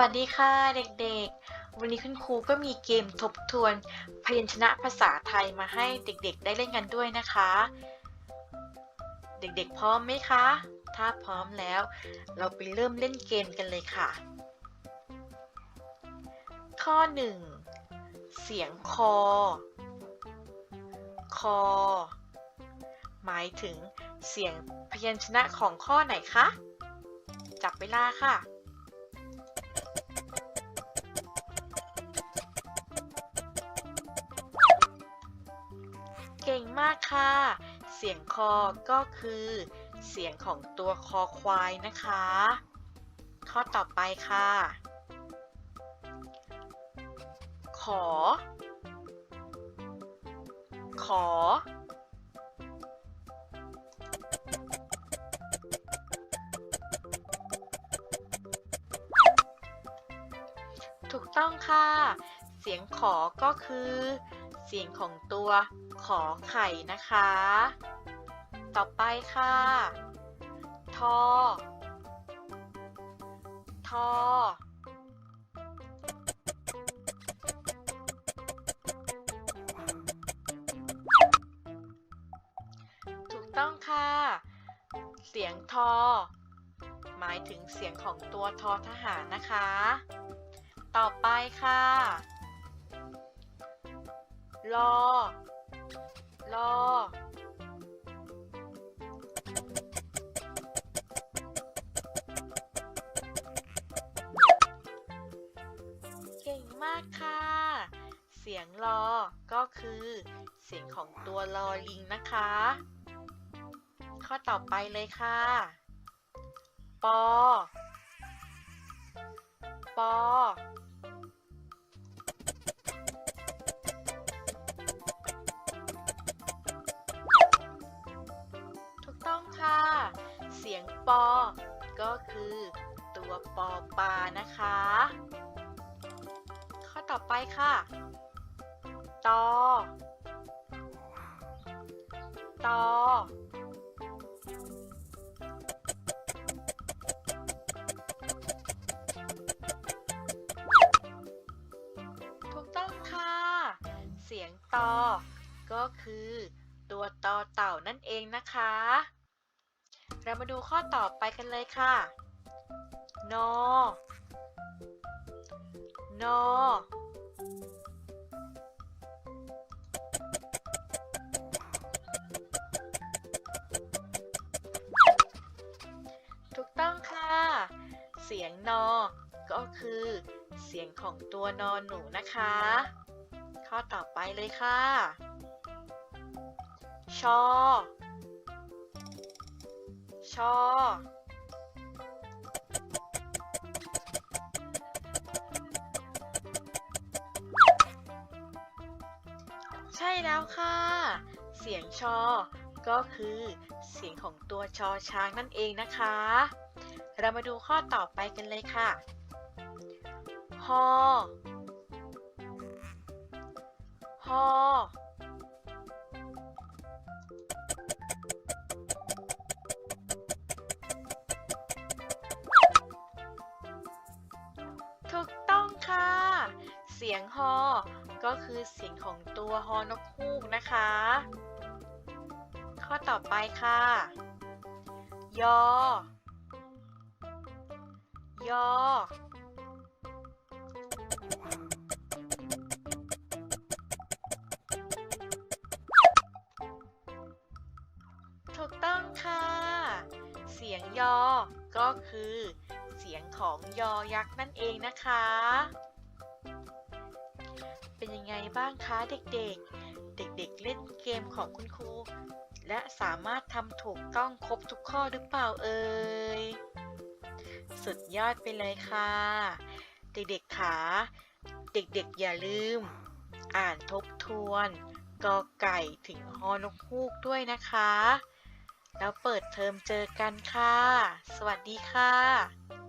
วัสดีค่ะเด็กๆ วันนี้คุณครูก็มีเกมทบทวน พยัญชนะภาษาไทยมาให้เด็กๆ ได้เล่นกันด้วยนะคะ เด็กๆ พร้อมไหมคะ ถ้าพร้อมแล้ว เราไปเริ่มเล่นเกมกันเลยค่ะ ข้อ 1 เสียงคอ คอ หมายถึงเสียงพยัญชนะของข้อไหนคะ จับเวลาค่ะ มากค่ะ เสียงคอก็คือ เสียงของตัวคอควายนะคะ ข้อต่อไปค่ะ ขอ ขอ ถูกต้องค่ะ เสียงขอก็คือ สียงของตัวขอไข่นะคะ ต่อไปค่ะ ทอ ทอ ถูกต้องค่ะ เสียงทอ หมายถึงเสียงของตัวทอทหารนะคะ ต่อไปค่ะ รอ รอ เก่งมากค่ะ เสียงรอ ก็คือ เสียงของตัวลอลิงนะคะ ข้อต่อไปเลยค่ะ ปอ ปอ อ ก็คือตัวปอปลานะคะ ข้อต่อไปค่ะ ตอ ตอ ถูกต้องค่ะ เสียงตอ ก็คือ ตัวตอเต่านั่นเองนะคะ เรามาดูข้อต่อไปกันเลยค่ะ นอนอถูกต้องค่ะ เสียงนอ ก็คือเสียงของตัวนอนหนูนะคะ ข้อต่อไปเลยค่ะ ชอ ชอ ใช่แล้วค่ะ เสียงชอ ก็คือเสียงของตัวชอช้างนั่นเองนะคะ เรามาดูข้อต่อไปกันเลยค่ะฮอฮอ ถูกต้องค่ะ เสียงฮอ ก็คือเสียงของตัวฮอนกฮูกนะคะ ข้อต่อไปค่ะ ยอ ยอ ถูกต้องค่ะ เสียงยอ ก็คือ เสียงของยอยักษ์นั่นเองนะคะ เป็นยังไงบ้างคะเด็กๆ เด็กๆเล่นเกมของคุณครู และสามารถทำถูกต้องครบทุกข้อหรือเปล่าเอ่ย สุดยอดไปเลยค่ะ เด็กๆขาเด็กๆอย่าลืม อ่านทบทวนกอไก่ถึงฮอนกฮูกด้วยนะคะ แล้วเปิดเทอมเจอกันค่ะ สวัสดีค่ะ